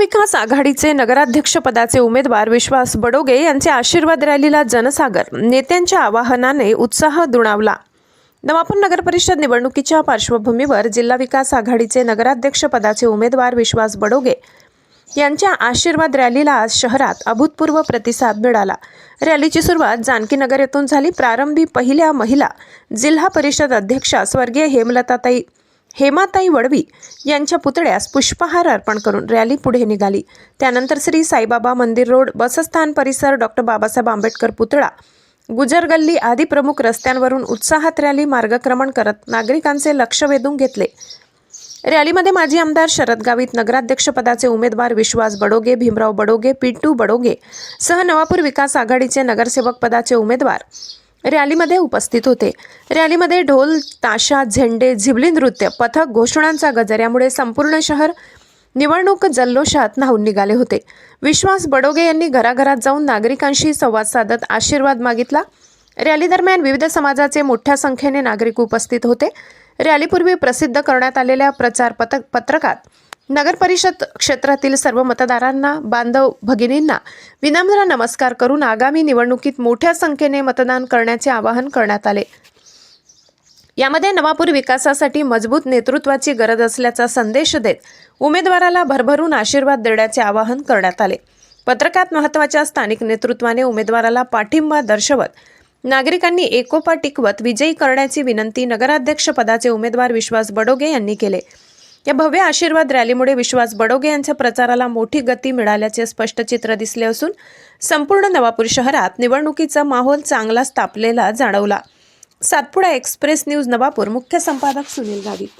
विकास आघाडीचे नगराध्यक्षपदाचे उमेदवार विश्वास बडोगे यांचे आशीर्वाद रॅलीला जनसागर. नेत्यांच्या आवाहनाने उत्साह दुणावला. नवापूर नगर परिषद निवडणुकीच्या पार्श्वभूमीवर जिल्हा विकास आघाडीचे नगराध्यक्षपदाचे उमेदवार विश्वास बडोगे यांच्या आशीर्वाद रॅलीला आज शहरात अभूतपूर्व प्रतिसाद मिळाला. रॅलीची सुरुवात जानकीनगर येथून झाली. प्रारंभी पहिल्या महिला जिल्हा परिषद अध्यक्षा स्वर्गीय हेमलताताई हेमाताई वडवी यांच्या पुतळ्यास पुष्पहार अर्पण करून रॅली पुढे निघाली. त्यानंतर श्री साईबाबा मंदिर रोड बसस्थान परिसर डॉक्टर बाबासाहेब आंबेडकर पुतळा गुजर गल्ली आदी प्रमुख रस्त्यांवरून उत्साहात रॅली मार्गक्रमण करत नागरिकांचे लक्ष वेधून घेतले. रॅलीमध्ये माजी आमदार शरद गावित नगराध्यक्षपदाचे उमेदवार विश्वास बडोगे भीमराव बडोगे पिंटू बडोगे सह नवापूर विकास आघाडीचे नगरसेवक पदाचे उमेदवार रॅलीमध्ये उपस्थित होते. रॅलीमध्ये ढोल ताशा झेंडे झिबली नृत्य पथक घोषणांचा गजर यामुळे संपूर्ण शहर निवडणूक जल्लोषात न्हावून निघाले होते. विश्वास बडोगे यांनी घराघरात जाऊन नागरिकांशी संवाद साधत आशीर्वाद मागितला. रॅली दरम्यान विविध समाजाचे मोठ्या संख्येने नागरिक उपस्थित होते. रॅलीपूर्वी प्रसिद्ध करण्यात आलेल्या प्रचार पथक पत्रकात नगर परिषद क्षेत्रातील सर्व मतदारांना बांधव भगिनींना विनम्र नमस्कार करून आगामी निवडणुकीत मोठ्या संख्येने मतदान करण्याचे आवाहन करण्यात आले. यामध्ये नवापूर विकासासाठी मजबूत नेतृत्वाची गरज असल्याचा संदेश देत उमेदवाराला भरभरून आशीर्वाद देण्याचे आवाहन करण्यात आले. पत्रकात महत्त्वाच्या स्थानिक नेतृत्वाने उमेदवाराला पाठिंबा दर्शवत नागरिकांनी एकोपा टिकवत विजयी करण्याची विनंती नगराध्यक्ष पदाचे उमेदवार विश्वास बडोगे यांनी केले. या भव्य आशीर्वाद रॅलीमुळे विश्वास बडोगे यांच्या प्रचाराला मोठी गती मिळाल्याचे स्पष्ट चित्र दिसले असून संपूर्ण नवापूर शहरात निवडणुकीचा माहोल चांगलाच तापलेला जाणवला. सातपुडा एक्सप्रेस न्यूज नवापूर मुख्य संपादक सुनील गावित.